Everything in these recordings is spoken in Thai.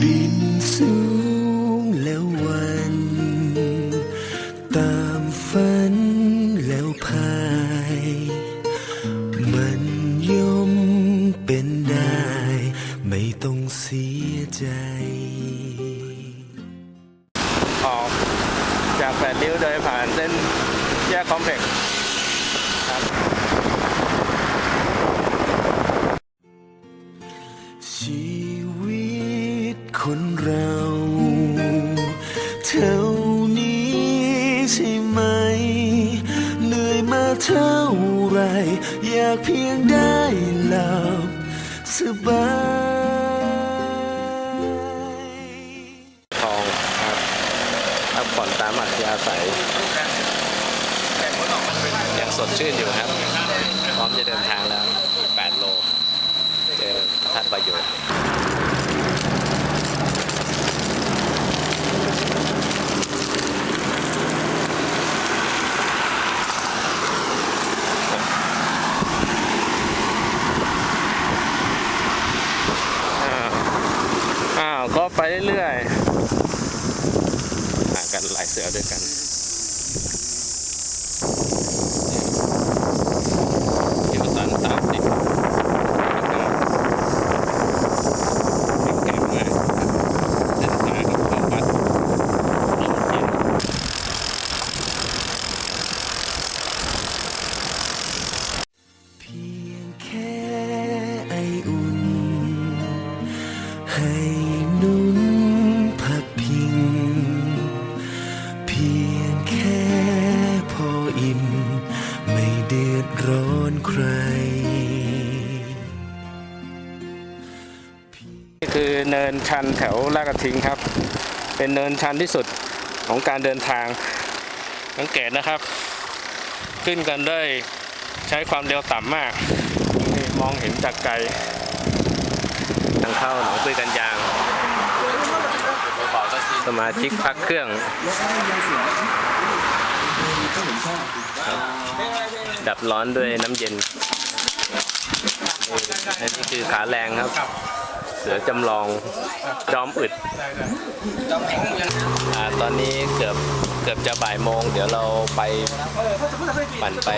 บินสูง เสียใจ ออกจากแปดริ้วโดยผ่านเส้นแยกคอมเพล็กซ์ครับ ชีวิตคนเราเท่านี้ใช่ไหม เหนื่อยมาเท่าไร อยากเพียงได้หลับสบาย พักผ่อนตามอัธยาศัยยังสดชื่นอยู่ครับ พร้อมจะเดินทางแล้ว 8 โล เจอพระธาตุประโยชน์อ้าวอ้าว ก็ไปเรื่อยๆ หากันหลาย เสือด้วยกัน นี่คือเนินชันแถวลาดกระทิงครับ เป็นเนินชันที่สุดของการเดินทางสังเกตนะครับ ขึ้นกันด้วยใช้ความเร็วต่ำมากนี่มองเห็นจากไกลทางเข้าหนองปุยกันยาง สมาชิกพักเครื่อง ดับร้อนด้วยน้ำเย็นนี่อันนี้คือขาแรงครับ สือจำลองจอมอึดอาตอนนี้เกือบเกือบจะบ่ายโมง เดี๋ยวเราไปปั่นไป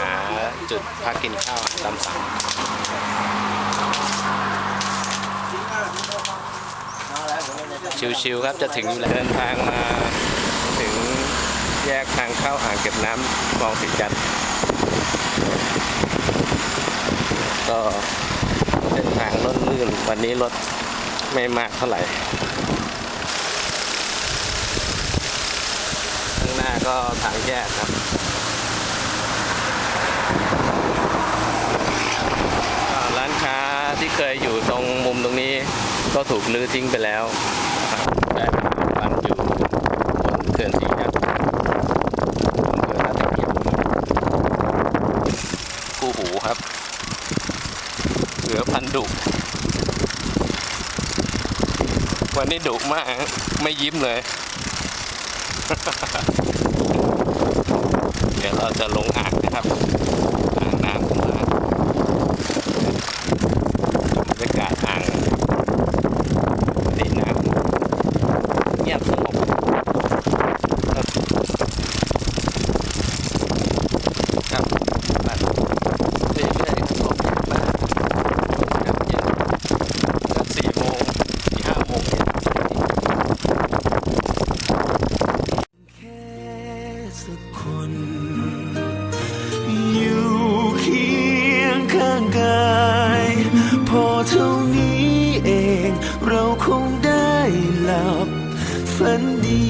หาจุดพักกินข้าวตามสั่งชิวๆครับจะถึงอยู่แล้วเดินทางมาถึงแยกทางเข้าอ่างเก็บน้ำคลองสิจันทร์ก็ ทางรถลื่นวันนี้รถไม่มากเท่าไหร่ ข้างหน้าก็ทางแยกครับร้านค้าที่เคยอยู่ตรงมุมตรงนี้ก็ถูกลื้อทิ้งไปแล้วนะครับแต่ร้านอยู่บนเขื่อนสีครับคู่หูครับ สือพันดุวันนี้ดุมาก ไม่ยิ้มเลย เดี๋ยวเราจะลงอ่างนะครับ งได้หลับฝันดี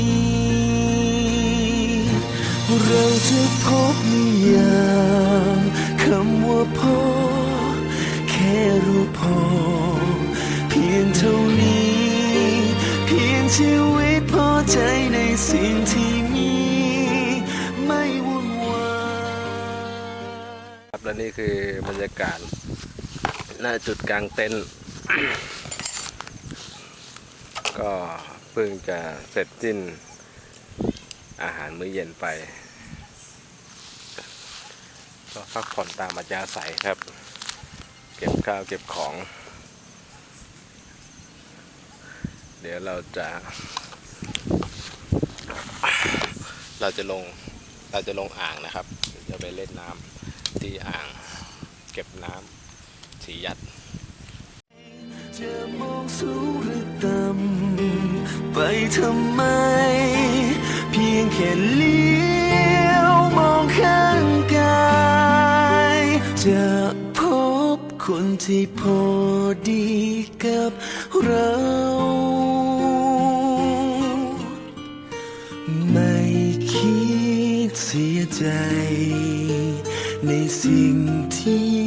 เราจะพบนิยามคำว่าพอ แค่รู้พอ เพียงเท่านี้ เพียงชีวิตพอใจในสิ่งที่มีไม่วุ่นวายครับและนี่คือบรรยากาศหน้าจุดกลางเต็นท์ ก็เพิ่งจะเสร็จสิ้นอาหารมื้อเย็นไป ก็พักผ่อนตามอัธยาศัยครับ เก็บข้าวเก็บของ เดี๋ยวเราจะ เราจะลงเราจะลงอ่างนะครับ จะไปเล่นน้ำที่อ่าง เก็บน้ำสียัด จะมองสูงหรือต่ำไปทำไม เพียงแค่เลี้ยวมองข้างกายจะพบคนที่พอดีกับเรา ไม่คิดเสียใจ ในสิ่งที่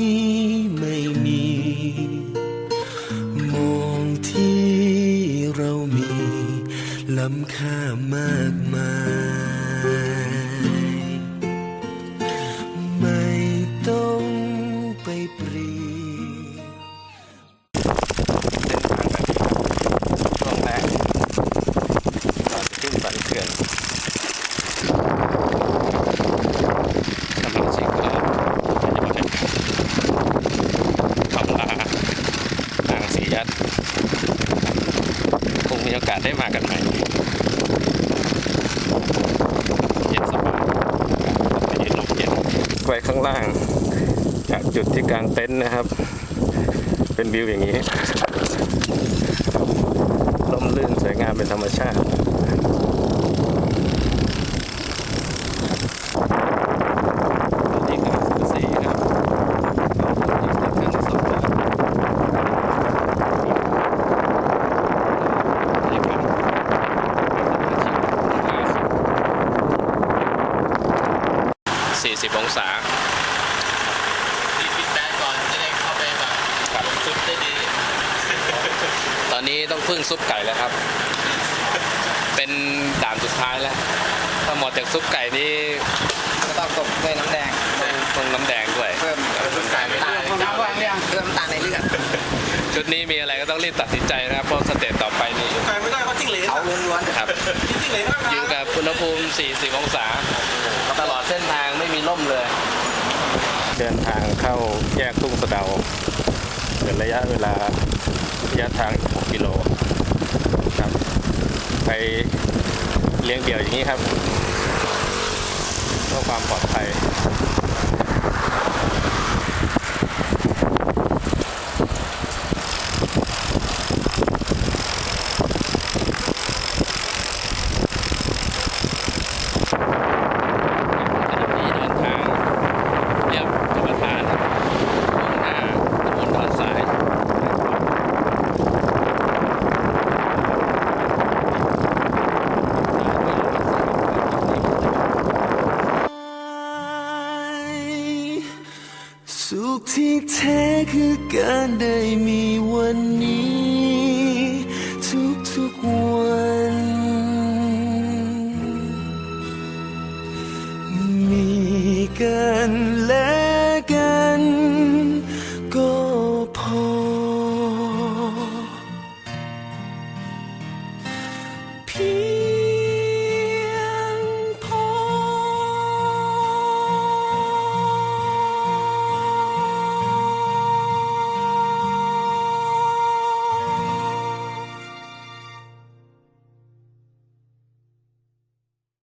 ค่ามากมาย มีโอกาสได้มากันใหม่เย็นสบายไปยืนลมเย็นไปข้างล่าง จากจุดที่กลางเต็นท์นะครับ เป็นวิวอย่างนี้ล่มลื่นสวยงามเป็นธรรมชาติ 40 องศาติดปิดแป๊ก่อนจะได้เข้าไปแบบซุปได้ดีตอนนี้ต้องพึ่งซุปไก่แล้วครับ เป็นด่านสุดท้ายแล้ว ถ้าหมดจากซุปไก่นี่ นี้มีอะไรก็ต้องรีบตัดสินใจนะครับเพราะสเตจต่อไปนี่ไก่ไม่ได้เขาจิ้งเหลนเขาล้วนครับจิ้งเหลนมากอยู่กับอุณหภูมิ 40 องศา ตลอดเส้นทางไม่มีร่มเลย เดินทางเข้าแยกทุ่งสะเดาเป็นระยะเวลาระยะทาง 6 กิโลครับ ไปเลี้ยงเดี่ยวอย่างนี้ครับเพื่อความปลอดภัย ทุกๆวันมีกัน